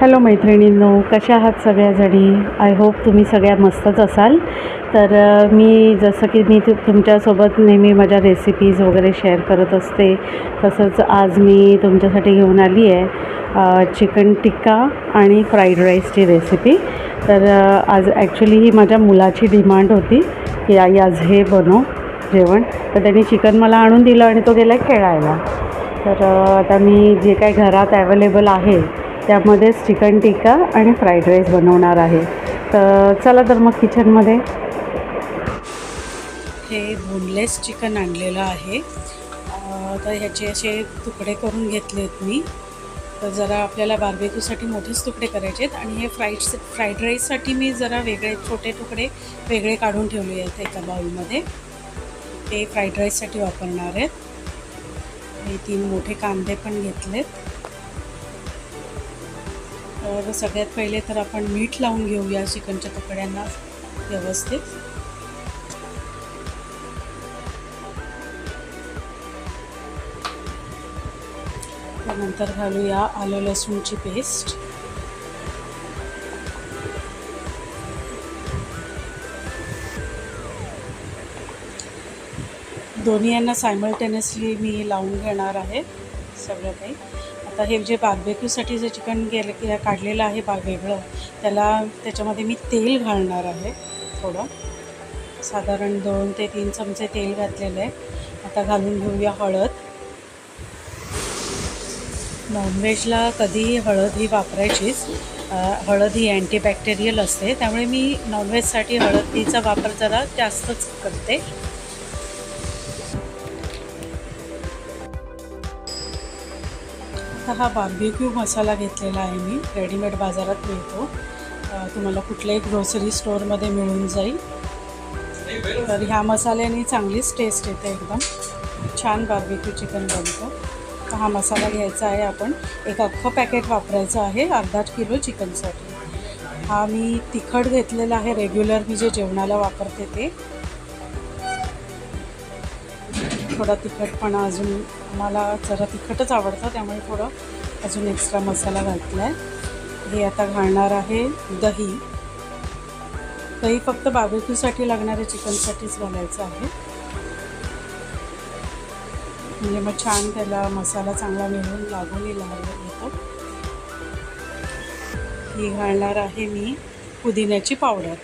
Hello मैत्रिणींनो कशा आहात सगळ्याजणी? आय होप तुम्ही सगळ्या मस्तच असाल. तर मी जसं की मी तुमच्यासोबत नेहमी माझ्या रेसिपीज वगैरे शेअर करत असते. तसंच आज मी तुमच्यासाठी घेऊन आली आहे चिकन टिक्का आणि फ्राईड राईसची रेसिपी तर आज ॲक्च्युली ही माझ्या मुलाची डिमांड होती. की आई आज हे बनव जेवण. तर त्यांनी चिकन मला आणून दिलं आणि तो गेला खेळायला. तर आता मी जे काय घरात ॲवेलेबल आहे त्यामध्येच चिकन टिक्का आणि फ्राईड राईस बनवणार आहे. तर चला तर मग किचनमध्ये हे बोनलेस चिकन आणलेलं आहे. तर ह्याचे असे तुकडे करून घेतले आहेत मी. तर जरा आपल्याला बार्बेक्यूसाठी मोठेच तुकडे करायचे आहेत आणि हे फ्राईड फ्राईड राईससाठी मी जरा वेगळे छोटे तुकडे वेगळे काढून ठेवले आहेत एका बाउलमध्ये ते फ्राईड राईससाठी वापरणार आहेत. हे तीन मोठे कांदे पण घेतलेत. तर सगळ्यात पहिले तर आपण मीठ लावून घेऊया चिकनच्या तुकड्यांना व्यवस्थित. त्यानंतर घालूया आलं लसूणची पेस्ट. दोन्ही यांना सायमल्टेनियसली मी लावून घेणार आहे सगळं काही. आता हे जे बार्बेक्यूसाठी जे चिकन गेलं की काढलेलं आहे बा वेगळं त्याला त्याच्यामध्ये मी तेल घालणार आहे थोडं. साधारण दोन ते तीन चमचे तेल घातलेलं आहे. आता घालून घेऊया हळद. नॉनव्हेजला कधीही हळद ही वापरायचीच. हळद ही अँटीबॅक्टेरियल असते. त्यामुळे मी नॉनव्हेजसाठी हळदीचा वापर जरा जास्तच करते. आता हा बार्बेक्यू मसाला घेतलेला आहे मी. रेडीमेड बाजारात मिळतो. तुम्हाला कुठल्याही ग्रोसरी स्टोअरमध्ये मिळून जाईल. तर ह्या मसाल्याने चांगलीच टेस्ट येते एकदम. छान बार्बेक्यू चिकन बनतं. तर हा मसाला घ्यायचा आहे आपण. एक अख्खं पॅकेट वापरायचं आहे अर्धा किलो चिकनसाठी हा मी तिखट घेतलेला आहे रेग्युलर मी जे जेवणाला वापरते ते. थोडा तिखटपणा अजून मला जरा तिखटच आवडतं त्यामुळे थोडं अजून एक्स्ट्रा मसाला घातला आहे हे आता घालणार आहे दही. दही फक्त बाबेक्यूसाठी लागणाऱ्या चिकनसाठीच घालायचं आहे. म्हणजे मग छान त्याला मसाला चांगला मिळून लागून येतो ही घालणार आहे मी पुदिन्याची पावडर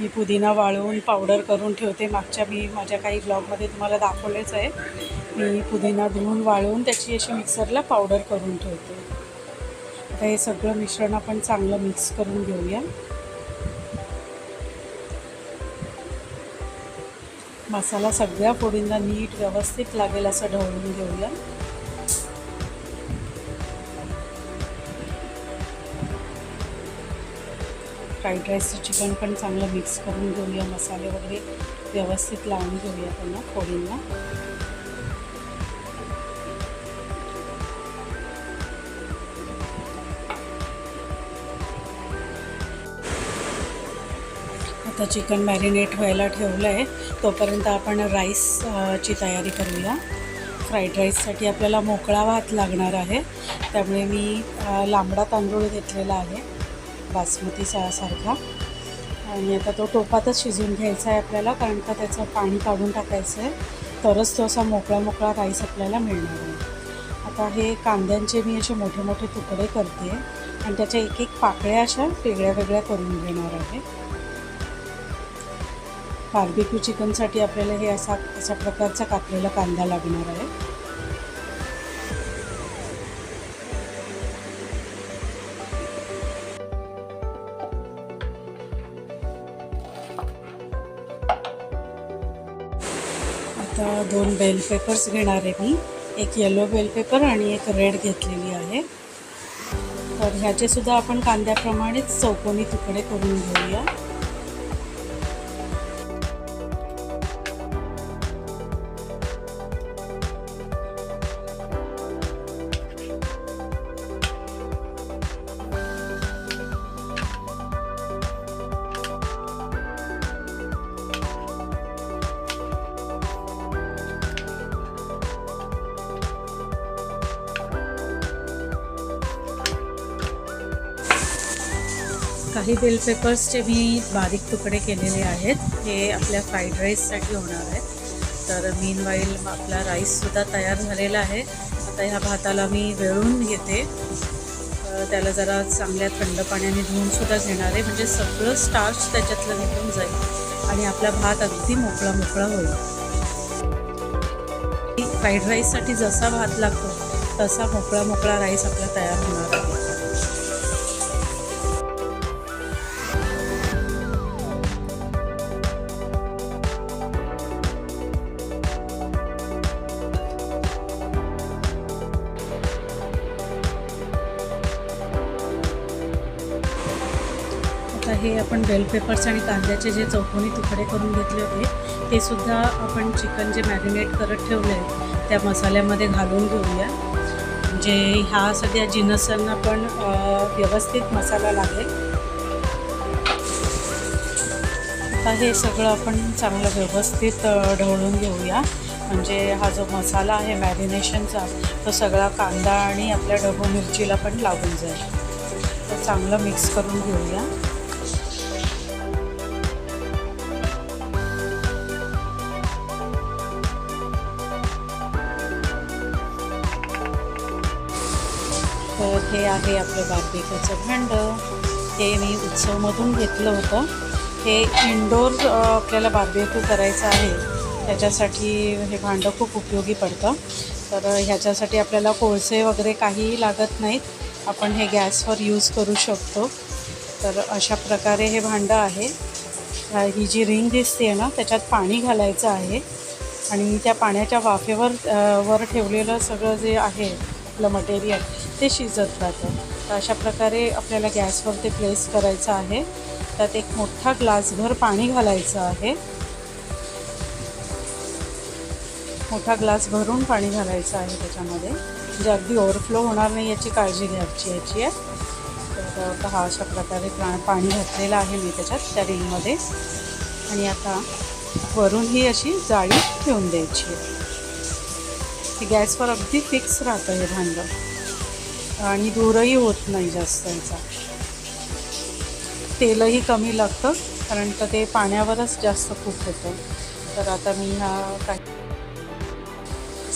मी पुदिना वाळवून पावडर करून ठेवते. मागच्या मी माझ्या काही ब्लॉगमध्ये तुम्हाला दाखवलेच आहे. मी पुदिना धुवून वाळवून त्याची अशी मिक्सरला पावडर करून ठेवते. आता हे सगळं मिश्रण आपण चांगलं मिक्स करून घेऊया. मसाला सगळ्या फोडींना नीट व्यवस्थित लागेल असं ढवळून घेऊया. फ्राईड राईसचं चिकन पण चांगलं मिक्स करून घेऊया मसाले वगैरे व्यवस्थित लावून घेऊया त्यांना फोडींना. आता चिकन मॅरिनेट व्हायला ठेवलं आहे. तोपर्यंत आपण राईस ची तयारी करूया. फ्राईड राईससाठी आपल्याला मोकळा भात लागणार आहे. त्यामुळे मी लांबडा तांदूळ घेतलेला आहे. बासमती सारखा आणि आता तो टोपातच शिजवून घ्यायचा आहे आपल्याला कारण का त्याचं पाणी काढून टाकायचं आहे. तरच तो असा मोकळा मोकळा राईस आपल्याला मिळणार आहे. आता हे कांद्यांचे मी असे मोठे मोठे तुकडे करते. आणि त्याच्या एक एक पाकळ्या अशा वेगळ्या वेगळ्या करून घेणार आहे. बार्बिक्यू चिकनसाठी आपल्याला हे असा अशा प्रकारचा कापलेला कांदा लागणार आहे. आता दोन बेल पेपर्स घेणार आहे मी. एक येलो बेल पेपर आणि एक रेड घेतलेली आहे. तर ह्याचे सुद्धा आपण कांद्याप्रमाणेच चौकोनी तुकडे करून घेऊया. बेल पेपर्सचे मी बारीक तुकडे केलेले आहेत हे आपल्या फ्राईड राईससाठी होणार आहे तर मीन वाईल आपला राईससुद्धा तयार झालेला आहे. आता ह्या भाताला मी वेळून घेते. त्याला जरा चांगल्या थंड पाण्याने धुवूनसुद्धा घेणार आहे. म्हणजे सगळं स्टार्च त्याच्यातलं निघून जाईल आणि आपला भात अगदी मोकळा मोकळा होईल. फ्राईड राईससाठी जसा भात लागतो तसा मोकळा मोकळा राईस आपला तयार होणार आहे. बेल पेपर्स आणि कांद्याचे जे चौकोनी तुकडे करून घेतले होते ते सुद्धा आपण चिकन जे मॅरिनेट करत ठेवले आहे त्या मसाल्यामध्ये घालून घेऊया. म्हणजे ह्या सगळ्या जिनसांना पण व्यवस्थित मसाला लागेल. आता हे सगळं आपण चांगलं व्यवस्थित ढवळून घेऊया. म्हणजे हा जो मसाला आहे मॅरिनेशनचा तो सगळा कांदा आणि आपल्या ढबू मिरचीला पण लागून जाईल. तर चांगलं मिक्स करून घेऊया. हे आहे आपलं बार्बिकाचं भांडं हे मी उत्सवमधून घेतलं होतं. हे इनडोर आपल्याला बारबेकू करायचं आहे. त्याच्यासाठी हे भांडं खूप उपयोगी पडतं. तर ह्याच्यासाठी आपल्याला कोळसे वगैरे काहीही लागत नाहीत. आपण हे गॅसवर यूज करू शकतो. तर अशा प्रकारे हे भांडं आहे. ही जी रिंग दिसते आहे ना त्याच्यात पाणी घालायचं आहे. आणि त्या पाण्याच्या वाफेवर वर ठेवलेलं सगळं जे आहे आपलं मटेरियल ते शिजत राहतं. तर अशा प्रकारे आपल्याला गॅसवर ते प्लेस करायचं आहे. त्यात एक मोठा ग्लासभर पाणी घालायचं आहे. मोठा ग्लास भरून पाणी घालायचं आहे त्याच्यामध्ये. म्हणजे अगदी ओव्हरफ्लो होणार नाही याची काळजी घ्यायची याची आहे. तर हा अशा प्रकारे प्रा पाणी घातलेलं आहे मी त्याच्यात त्या रिंगमध्ये आणि आता वरून ही अशी जाळी ठेवून द्यायची आहे. गॅसवर अगदी फिक्स राहतं हे भांडं. आणि दूरही होत नाही जास्त याचा तेलही कमी लागतं कारण का ते पाण्यावरच जास्त खूप होतं. तर आता मी काही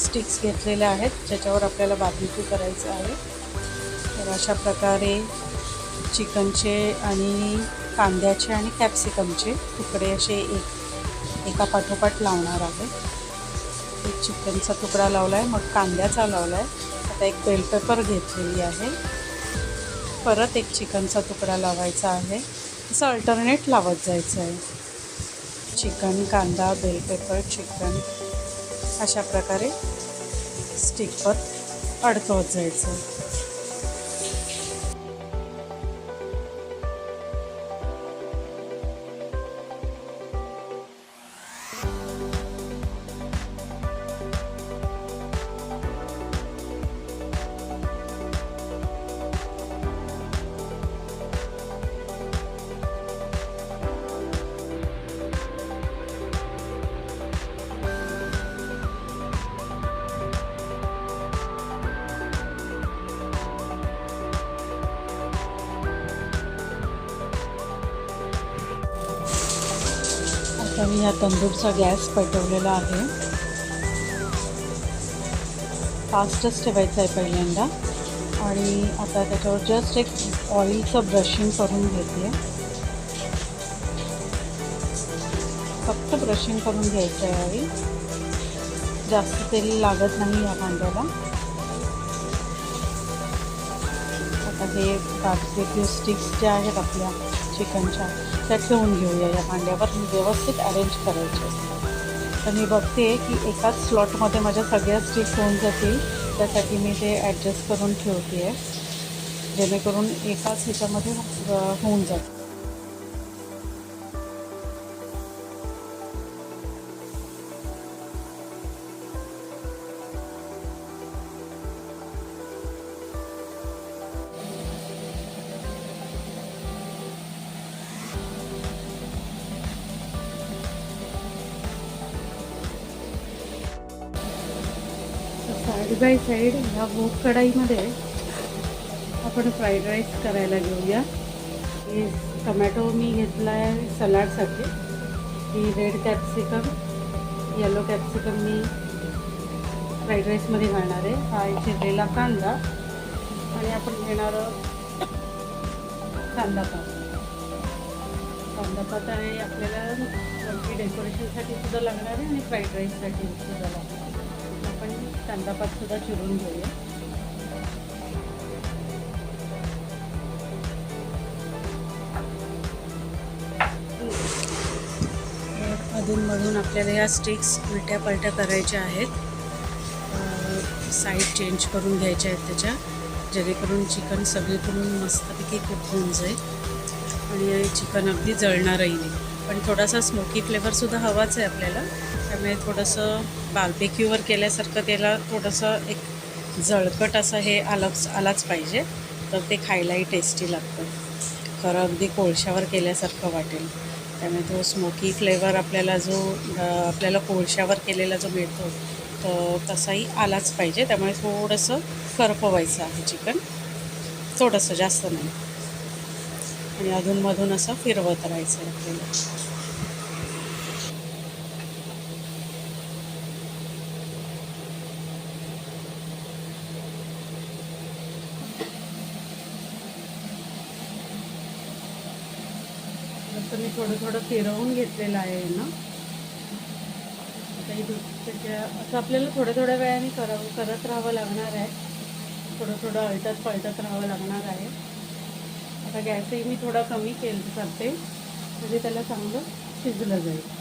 स्टिक्स घेतलेल्या आहेत ज्याच्यावर आपल्याला बार्बिक्यू करायचं आहे. तर अशा प्रकारे चिकनचे आणि कांद्याचे आणि कॅप्सिकमचे तुकडे असे एक एका पाठोपाठ लावणार आहे. एक चिकनचा तुकडा लावला आहे मग कांद्याचा लावला आहे आता एक बेल पेपर घेतलेली आहे. परत एक चिकनचा तुकडा लावायचा आहे. असं अल्टरनेट लावत जायचं आहे. चिकन कांदा बेल पेपर चिकन अशा प्रकारे स्टिकवर अडकवत जायचं. तंदूरचा गॅस पेटवलेला आहे. फास्टच ठेवायचा आहे पहिल्यांदा. आणि आता त्याच्यावर जस्ट एक ऑइलचं ब्रशिंग करून घेते. फक्त ब्रशिंग करून घ्यायचं आहे ऑइल जास्त तेल लागत नाही या कांद्याला आता हे बार्बिक्यू स्टिक्स ज्या आहेत आपल्या चिकनच्या त्या ठेवून घेऊया या भांड्यावर मी व्यवस्थित अरेंज करायचे तर मी बघते की एकाच स्लॉटमध्ये माझ्या सगळ्या स्टिक्स होऊन जातील. त्यासाठी मी ते ॲडजस्ट करून ठेवते आहे जेणेकरून एकाच ह्याच्यामध्ये होऊन जातं साईड बाय साईड ह्या भोग कढाईमध्ये आपण फ्राईड राईस करायला घेऊया. हे टमॅटो मी घेतला आहे सलाडसाठी ही रेड कॅप्सिकम येलो कॅप्सिकम मी फ्राईड राईसमध्ये घालणार आहे. हा चिरलेला कांदा आणि आपण घेणार कांदा पात. कांदा पात आहे आपल्याला डेकोरेशनसाठी सुद्धा लागणार आहे आणि फ्राईड राईससाठी सुद्धा लागणार आपण कांदा पात सुद्धा चिरून घेऊया. अधूनमधून आपल्याला या स्टिक्स उलट्या पलट्या करायच्या आहेत. साईड चेंज करून घ्यायच्या आहेत त्याच्या जेणेकरून चिकन सगळीकडून मस्तपैकी खूप होऊन जाईल. आणि चिकन अगदी जळणारही नाही. पण थोडासा स्मोकी फ्लेवरसुद्धा हवाच आहे आपल्याला. त्यामुळे थोडंसं बार्बेक्यूवर केल्यासारखं त्याला थोडंसं एक जळकट असं हे आलंच आलाच पाहिजे. तर ते खायलाही टेस्टी लागतं. खरं अगदी कोळशावर केल्यासारखं वाटेल. त्यामुळे तो स्मोकी फ्लेवर आपल्याला जो आपल्याला कोळशावर केलेला जो मिळतो तर तसाही आलाच पाहिजे. त्यामुळे थोडंसं करपवायचं आहे चिकन थोडंसं जास्त नाही. आणि अधूनमधून असं फिरवत राहायचं आहे आपल्याला असं मी थोडं थोडं फिरवून घेतलेलं आहे ना. आता त्याच्या असं आपल्याला थोड्या थोड्या वेळाने करावं करत राहावं लागणार आहे. थोडं थोडं अळटत पळटत राहावं लागणार आहे. आता गॅसही मी थोडा कमी केल करते. म्हणजे त्याला चांगलं शिजलं जाईल.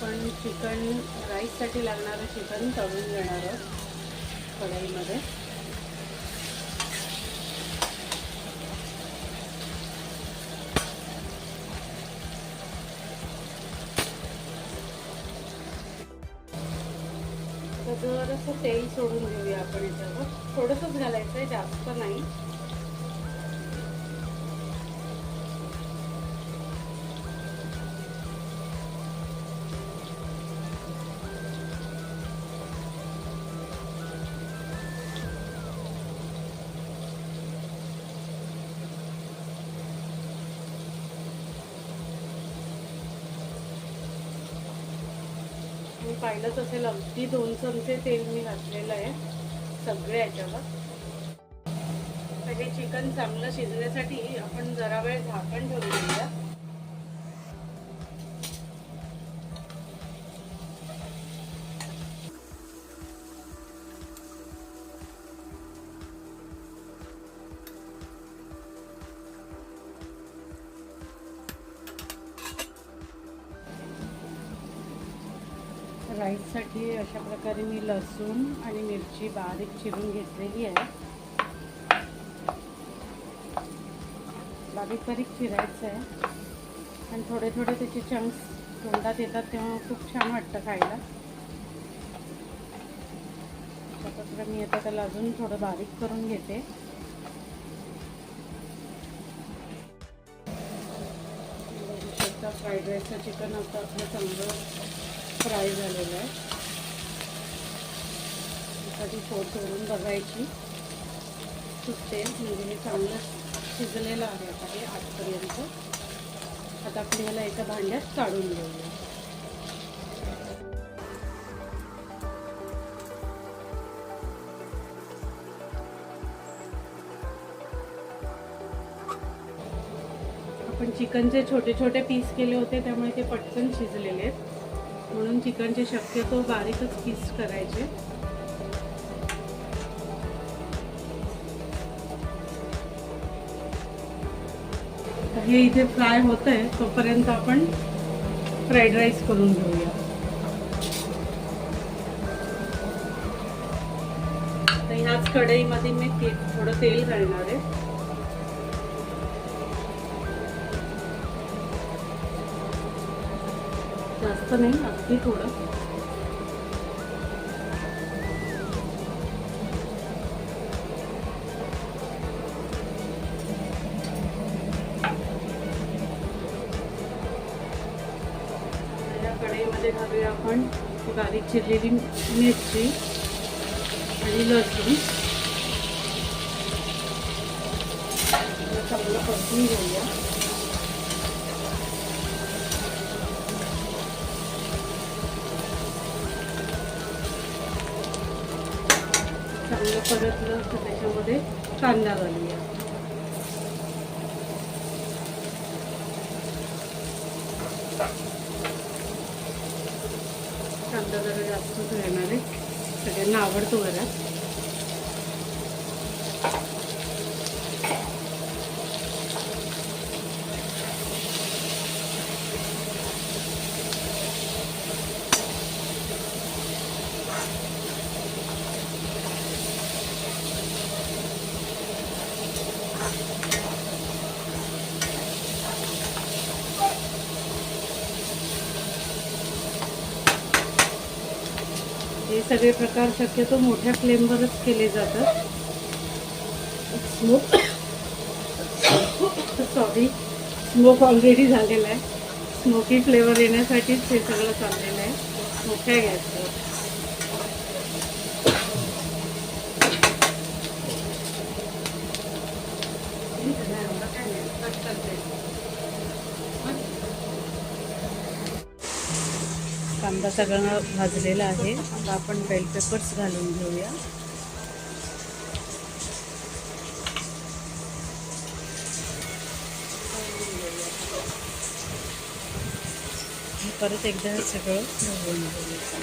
आपण चिकन राईससाठी लागणारं चिकन तळून घेणार आहोत कढईमध्ये. आता तेल सोडून घेऊया आपण याच्यावर. थोडंसंच घालायचं आहे जास्त नाही. पाहिलंच असेल अगदी दोन चमचे तेल मी घातलेलं आहे सगळे याच्यावर. तर हे चिकन चांगलं शिजण्यासाठी आपण जरा वेळ झाकण ठेवून त्यासाठी अशा प्रकारे मी लसूण आणि मिरची बारीक चिरून घेतलेली आहे. बारीक बारीक चिरायचं आहे. आणि थोडे थोडे त्याचे चंक्स तोंडात येतात तेव्हा खूप छान वाटतं खायला. अशा मी आता त्याला अजून थोडं बारीक करून घेते. फ्राईड राईसचं चिकन आता आपलं चांगलं फ्राय झालेलं आहे. एखादी फोड करून बघायची. सुटते म्हणजे हे चांगलं शिजलेलं आहे आता हे आजपर्यंत. आता आपण ह्याला एका भांड्यात काढून घेऊया. आपण चिकनचे छोटे छोटे पीस केले होते त्यामुळे ते पटकन शिजलेले आहेत. म्हणून चिकनचे शक्यतो बारीकच पीस करायचे. हे इथे फ्राय होत आहे तोपर्यंत आपण फ्राईड राईस करून घेऊया. तर ह्याच कढईमध्ये मी थोडं तेल घालणार आहे. जास्त नाही अगदी थोडं. कढईमध्ये घालूया आपण बारीक चिरलेली मिरची आणि लसूण. चांगलं परतून घेऊया. परतलं तर त्याच्यामध्ये कांदा घालूया. कांदा जरा जास्तच घेणार आहे. सगळ्यांना आवडतो घरात हे सगळे प्रकार शक्यतो मोठ्या फ्लेमवरच केले जातात. स्मोक सॉरी स्मोक ऑलरेडी झालेला आहे. स्मोकी फ्लेवर येण्यासाठीच हे सगळं चाललेलं आहे. मोठ्या गॅसवर कांदा सगळा भाजलेला आहे. आता आपण बेल पेपर्स घालून घेऊया. परत एकदा हे सगळं ढवळून घेऊया.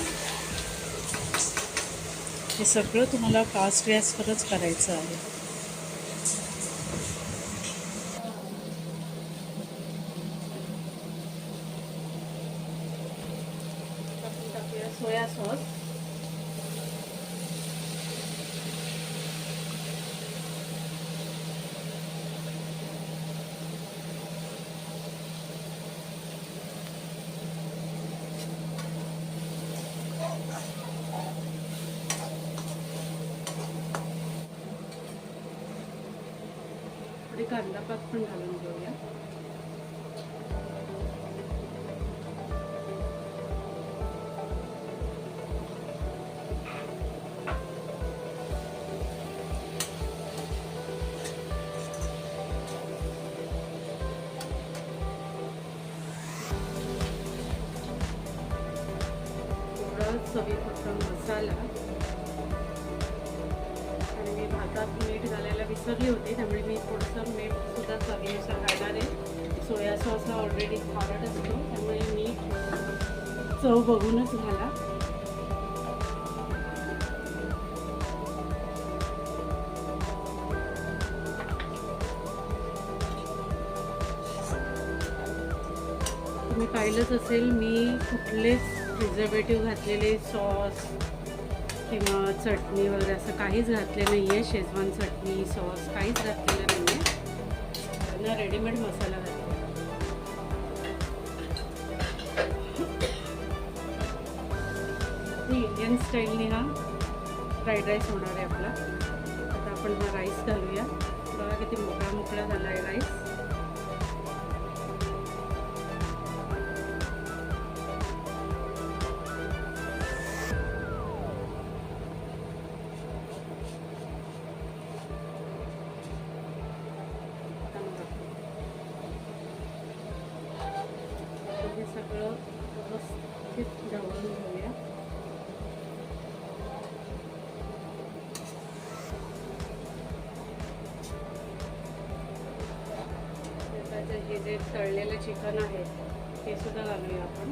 हे सगळं तुम्हाला फास्ट गॅसवरच करायचं आहे. टाकून टाकूया सोया सॉस चवीपुरता मसाला आणि मी भातात मीठ घालायला विसरली होती त्यामुळे मी थोडंसं मीठ सुद्धा चवीनुसार घालणार आहे सोया सॉस हा ऑलरेडी खारट असतो त्यामुळे मीठ चव बघूनच घाला. तुम्ही पाहिलंच असेल मी कुठलेच प्रिझर्वेटिव्ह घातलेले सॉस किंवा चटणी वगैरे असं काहीच घातलेलं नाही आहे शेजवान चटणी सॉस काहीच घातलेलं नाही आहे ना रेडीमेड मसाला घातला इंडियन स्टाईलने हा फ्राईड राईस होणार आहे आपला. आता आपण हा राईस घालूया. बघा किती मोकळा मोकळा झाला आहे राईस तळलेलं चिकन आहे ते सुद्धा घालूया आपण.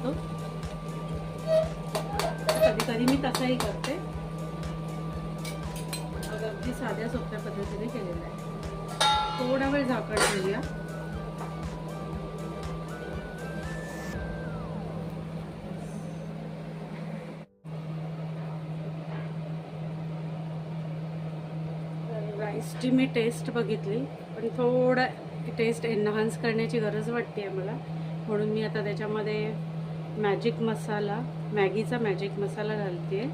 असतो कधी कधी मी तसाही करते. मग अगदी साध्या सोप्या पद्धतीने केलेलं आहे. थोडा वेळ झाकण ठेवूया. राईसची मी टेस्ट बघितली पण थोडं टेस्ट एनहान्स करण्याची गरज वाटते आहे मला. म्हणून मी आता त्याच्यामध्ये मॅजिक मसाला मॅगीचा मॅजिक मसाला घालते.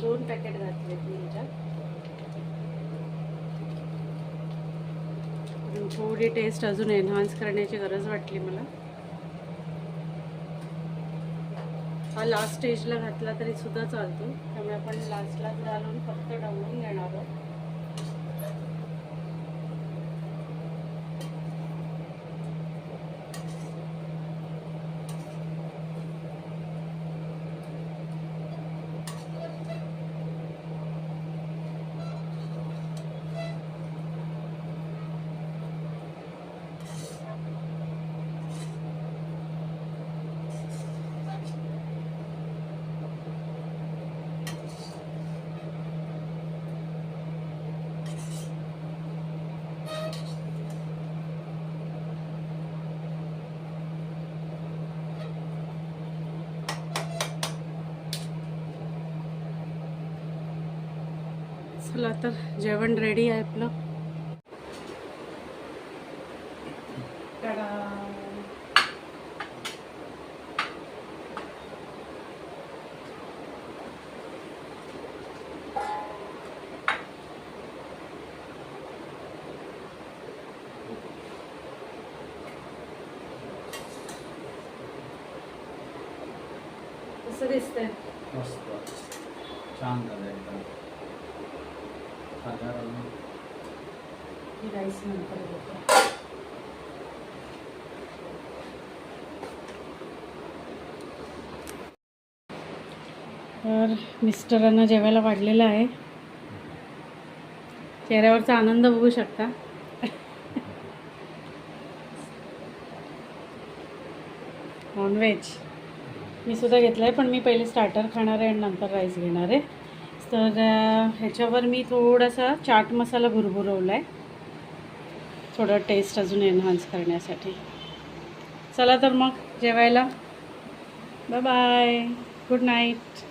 दोन पॅकेट घातले मी ह्याच्यात. थोडी टेस्ट अजून एनहान्स करण्याची गरज वाटली मला. हा लास्ट स्टेजला घातला तरी सुद्धा चालतो. त्यामुळे आपण लास्टला घालून फक्त ढवळून घेणार आहोत. चला तर जेवण रेडी आहे आपलं टाडा. कसं दिसतंय मस्त छान झालं एकदम साधारण ही राईस नंतर घेते. तर मिस्टरांना जेवायला वाढलेलं आहे. चेहऱ्यावरचा आनंद बघू शकता. नॉनव्हेज मी सुद्धा घेतलं आहे पण मी पहिले स्टार्टर खाणार आहे आणि नंतर राईस घेणार आहे. तर ह्याच्यावर मी थोडासा चाट मसाला भुरभुरवला आहे थोडं टेस्ट अजून एनहान्स करण्यासाठी. चला तर मग जेवायला. Bye bye good night